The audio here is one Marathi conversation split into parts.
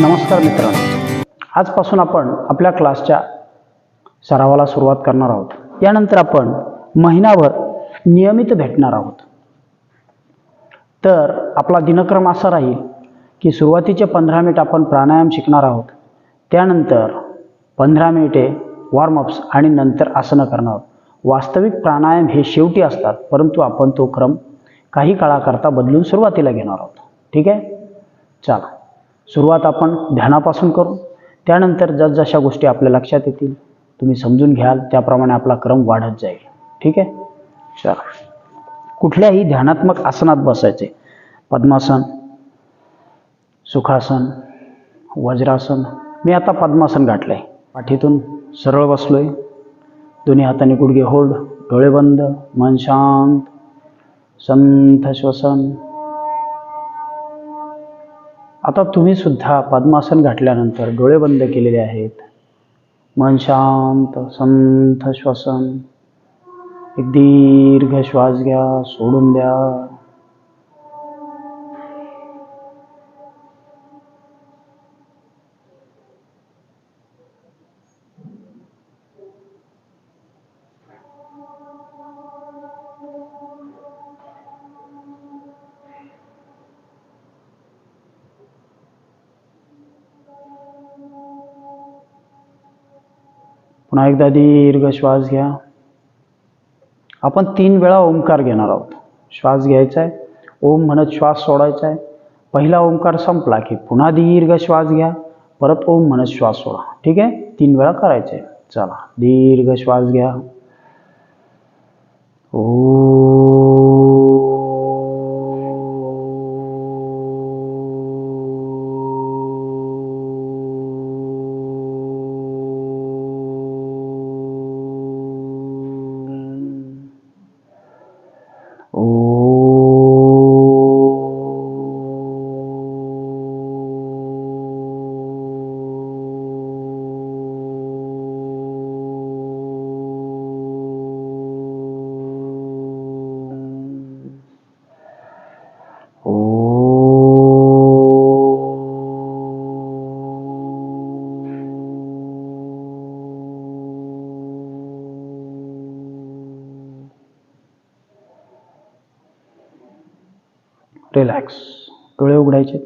नमस्कार मित्रांनो. आजपासून आपण आपल्या क्लासच्या सरावाला सुरुवात करणार आहोत. यानंतर आपण महिनाभर नियमित भेटणार आहोत. तर आपला दिनक्रम असा राहील की सुरुवातीचे पंधरा मिनिट आपण प्राणायाम शिकणार आहोत. त्यानंतर पंधरा मिनिटे वॉर्मअप्स आणि नंतर आसनं करणार आहोत. वास्तविक प्राणायाम हे शेवटी असतात परंतु आपण तो क्रम काही काळाकरता बदलून सुरुवातीला घेणार आहोत. ठीक आहे? चला. सुरुवात आपण ध्यानापासून करू. त्यानंतर जसजशा गोष्टी आपल्या लक्षात येतील तुम्ही समजून घ्याल त्याप्रमाणे आपला क्रम वाढत जाईल. ठीक आहे? चला. कुठल्याही ध्यानात्मक आसनात बसायचे. पद्मासन सुखासन वज्रासन. मी आता पद्मासन गाठलं आहे पाठीतून सरळ बसलो आहे दोन्ही हाताने गुडघे होल्ड डोळे बंद मन शांत. संथ श्वसन. आता तुम्ही सुद्धा पद्मासन घातल्यानंतर डोळे बंद केलेले आहेत. मन शांत संथ श्वसन. एक दीर्घ श्वास घ्या सोडून द्या. पुन्हा एकदा दीर्घ श्वास घ्या. आपण तीन वेळा ओंकार घेणार आहोत. श्वास घ्यायचा आहे ओम म्हणत श्वास सोडायचा आहे पहिला ओंकार संपला की पुन्हा दीर्घ श्वास घ्या. परत ओम म्हणत श्वास सोडा. ठीक? आहे तीन वेळा करायचे चला दीर्घ श्वास घ्या. ओ रिलॅक्स डोळे उघडायचे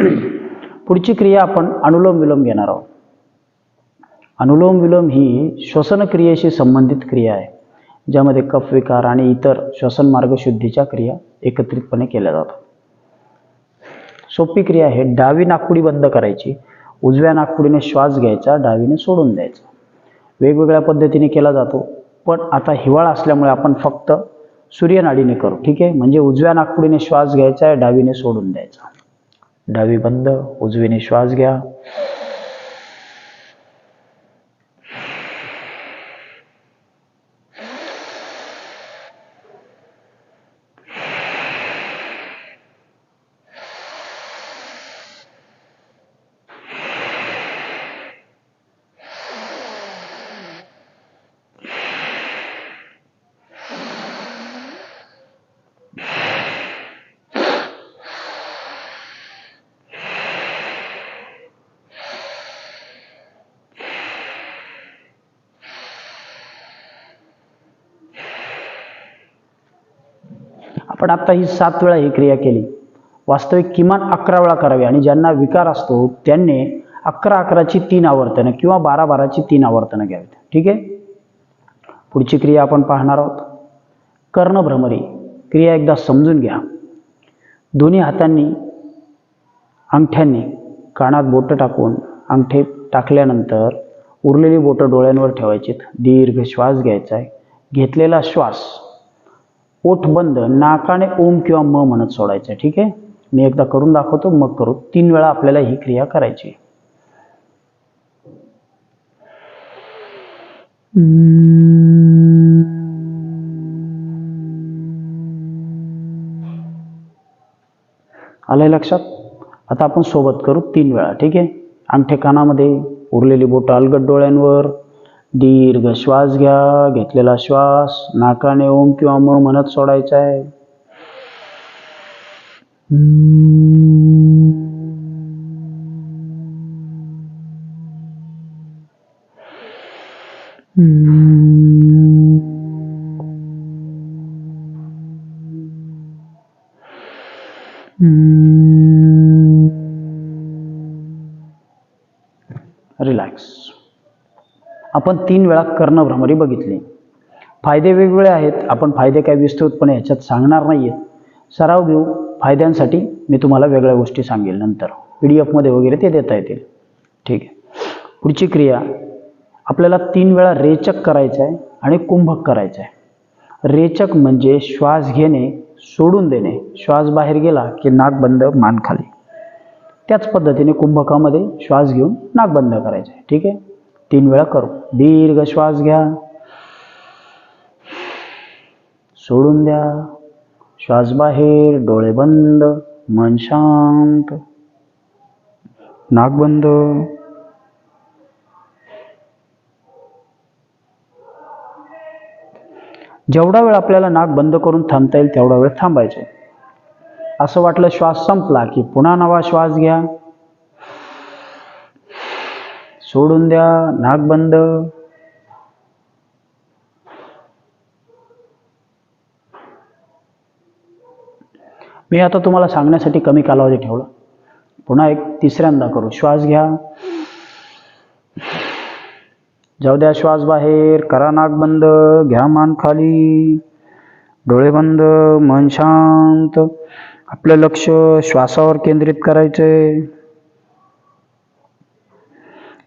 पुढची क्रिया आपण अनुलोम विलोम घेणार आहोत. अनुलोम विलोम ही श्वसन क्रियेशी संबंधित क्रिया आहे. ज्यामध्ये कफ विकार आणि इतर श्वसन मार्ग शुद्धीच्या क्रिया एकत्रितपणे केल्या जातात. सोपी क्रिया आहे डावी नाकपुडी बंद करायची. उजव्या नाकपुडीने श्वास घ्यायचा डावीने सोडून द्यायचा. वेगवेगळ्या पद्धतीने केला जातो. पण आता हिवाळा असल्यामुळे आपण फक्त सूर्यनाडीने करू ठीक आहे? म्हणजे उजव्या नाकपुडीने श्वास घ्यायचा आहे डावीने सोडून द्यायचा. डावी बंद उजवीने श्वास घ्या. आपण आत्ता ही सात वेळा ही क्रिया केली. वास्तविक किमान अकरा वेळा करावी आणि ज्यांना विकार असतो त्यांनी अकरा अकराची तीन आवर्तनं किंवा बारा बाराची तीन आवर्तनं घ्यावीत. ठीक आहे? पुढची क्रिया आपण पाहणार आहोत. कर्णभ्रमरी. क्रिया एकदा समजून घ्या. दोन्ही हातांनी अंगठ्यांनी कानात बोटं टाकून अंगठे टाकल्यानंतर उरलेली बोटं डोळ्यांवर ठेवायचीत. दीर्घ श्वास घ्यायचा आहे. घेतलेला श्वास ओठ बंद नाकाने ओम किंवा म म्हणत सोडायचं ठीक आहे? मी एकदा करून दाखवतो मग करू. तीन वेळा आपल्याला ही क्रिया करायची. आलंय लक्षात? आता आपण सोबत करू तीन वेळा ठीक आहे? अंगठे कानामध्ये उरलेली बोट अलगट डोळ्यांवर दीर्घ श्वास घ्या घेतलेला श्वास नाकाने ओम किंवा म म्हणत सोडायचा आहे Mm. आपण तीन वेळा कर्णभ्रमरी बघितली. फायदे वेगवेगळे आहेत. आपण फायदे काय विस्तृतपणे याच्यात सांगणार नाही आहेत सराव घेऊ. फायद्यांसाठी मी तुम्हाला वेगळ्या गोष्टी सांगेल नंतर. पी डी एफमध्ये वगैरे ते देता येतील. ठीक आहे. पुढची क्रिया. आपल्याला तीन वेळा रेचक करायचं आहे आणि कुंभक करायचं आहे. रेचक म्हणजे श्वास घेणे सोडून देणे. श्वास बाहेर गेला की नाक बंद मान खाली. त्याच पद्धतीने कुंभकामध्ये श्वास घेऊन नाक बंद करायचं आहे. ठीक आहे? तीन वेळा करू. दीर्घ श्वास घ्या. सोडून द्या. श्वास बाहेर डोळे बंद मन शांत. नाक बंद. जेवढा वेळ आपल्याला नाक बंद करून थांबता येईल तेवढा वेळ थांबायचं असं वाटलं श्वास संपला की पुन्हा नवा श्वास घ्या. सोडून द्या नाक बंद. मी आता तुम्हाला सांगण्यासाठी कमी कालावधी ठेवला. पुन्हा एक तिसऱ्यांदा करू. श्वास घ्या. जाऊ द्या श्वास बाहेर. करा नाक बंद. घ्या मान खाली. डोळे बंद. मन शांत. आपलं लक्ष श्वासावर केंद्रित करायचंय.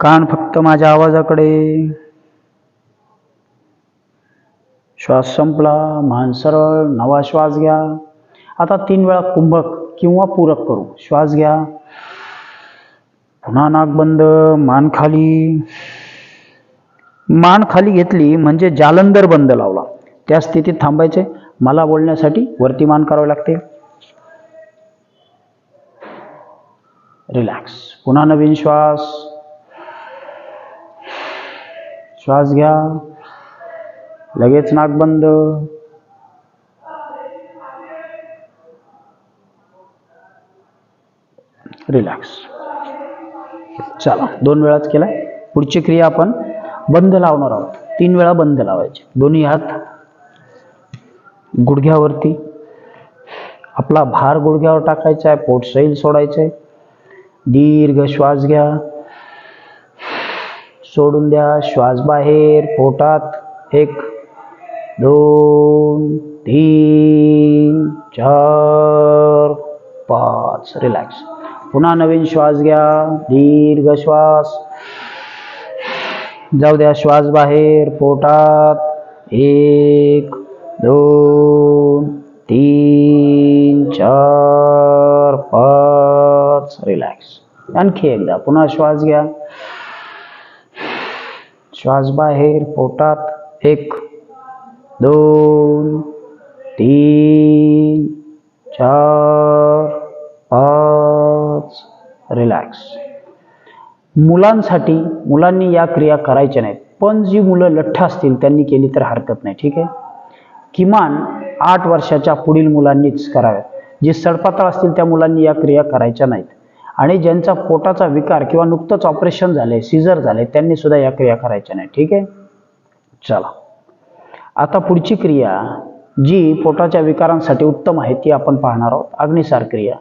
कान फक्त माझ्या आवाजाकडे. श्वास संपला मान सरळ नवा श्वास घ्या. आता तीन वेळा कुंभक किंवा पूरक करू. श्वास घ्या. पुन्हा नाक बंद मान खाली. मान खाली घेतली म्हणजे जालंधर बंद लावला. त्या स्थितीत थांबायचे. मला बोलण्यासाठी वरती मान करावे लागते. रिलॅक्स. पुन्हा नवीन श्वास. श्वास घ्या. लगेच नाक बंद. रिलॅक्स. चला दोन वेळाच केलाय. पुढची क्रिया आपण बंद लावणार आहोत. तीन वेळा बंद लावायचे. दोन्ही हात गुडघ्यावरती. आपला भार गुडघ्यावर टाकायचा आहे पोट सैल सोडायचंय. दीर्घ श्वास घ्या. सोडून द्या. श्वास बाहेर पोटात. एक दोन तीन चार पाच. रिलॅक्स पुन्हा नवीन श्वास घ्या. दीर्घ श्वास. जाऊ द्या. श्वास बाहेर पोटात. एक दोन तीन चार पाच. रिलॅक्स आणखी एकदा. पुन्हा श्वास घ्या. श्वास बाहेर पोटात एक दोन तीन चार पाच. रिलॅक्स मुलांसाठी मुलांनी या क्रिया करायच्या नाहीत पण जी मुलं लठ्ठ असतील त्यांनी केली तर हरकत नाही ठीक आहे? किमान आठ वर्षाच्या पुढील मुलांनीच कराव्यात. जे सडपातळ असतील त्या मुलांनी या क्रिया करायच्या नाहीत. आणि ज्यांचा पोटाचा विकार किंवा नुकतंच ऑपरेशन झाले सिझर झाले त्यांनी सुद्धा या क्रिया करायच्या नाही ठीक आहे? चला. आता पुढची क्रिया जी पोटाच्या विकारांसाठी उत्तम आहे ती आपण पाहणार आहोत. अग्निसार क्रिया.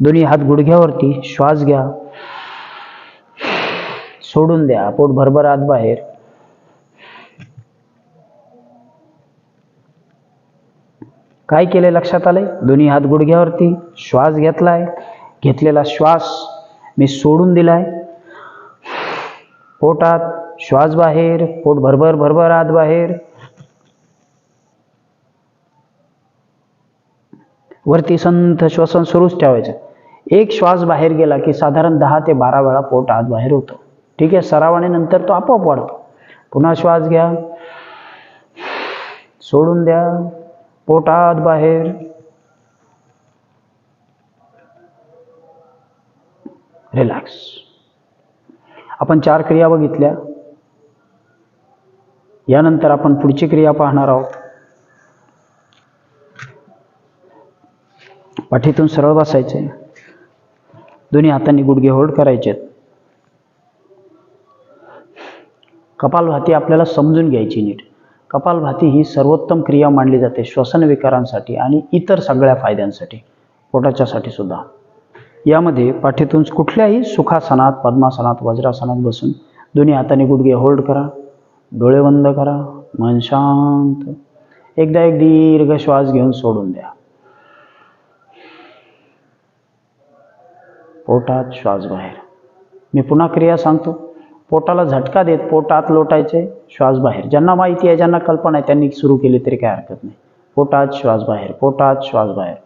दोन्ही हात गुडघ्यावरती श्वास घ्या. सोडून द्या. पोट भरभर आत बाहेर. काय केले लक्षात आले दोन्ही हात गुडघ्यावरती श्वास घेतलाय. घेतलेला श्वास मी सोडून दिलाय. पोटात श्वास बाहेर पोट भरभर भरभर आत बाहेर. वरती संथ श्वसन सुरूच ठेवायचं. एक श्वास बाहेर गेला की साधारण दहा ते बारा वेळा पोट आत बाहेर होतं. ठीक आहे सरावाने नंतर तो आपोआप वाढतो. पुन्हा श्वास घ्या. सोडून द्या. पोट आत बाहेर. रिलॅक्स आपण चार क्रिया बघितल्या. यानंतर आपण पुढची क्रिया पाहणार आहोत. पाठीतून सरळ बसायचे. दोन्ही हातांनी गुडघे होल्ड करायचे कपालभाती आपल्याला समजून घ्यायची नीट. कपालभाती ही सर्वोत्तम क्रिया मानली जाते. श्वसन विकारांसाठी आणि इतर सगळ्या फायद्यांसाठी. पोटाच्यासाठी सुद्धा. यामध्ये पाठीतून कुठल्याही सुखासनात पद्मासनात वज्रासनात बसून दोन्ही हाताने गुडघे होल्ड करा डोळे बंद करा मन शांत. एकदा एक दीर्घ श्वास घेऊन सोडून द्या. पोटात श्वास बाहेर. मी पुन्हा क्रिया सांगतो. पोटाला झटका देत पोटात लोटायचे श्वास बाहेर. ज्यांना माहिती आहे ज्यांना कल्पना आहे त्यांनी सुरू केली तरी काय हरकत नाही. पोटात श्वास बाहेर पोटात श्वास बाहेर.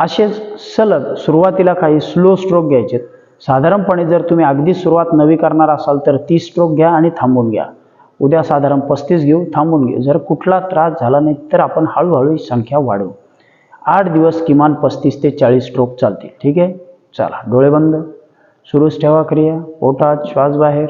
असेच सलग सुरुवातीला काही स्लो स्ट्रोक घ्यायचे. साधारणपणे जर तुम्ही अगदी सुरुवात नवी करणार असाल तर तीस स्ट्रोक घ्या आणि थांबून घ्या. उद्या साधारण पस्तीस घेऊ थांबून घेऊ जर कुठला त्रास झाला नाही तर आपण हळूहळू ही संख्या वाढवू. आठ दिवस किमान पस्तीस ते चाळीस स्ट्रोक चालतील. ठीक आहे? चला डोळे बंद. सुरूच ठेवा क्रिया. पोटात श्वास बाहेर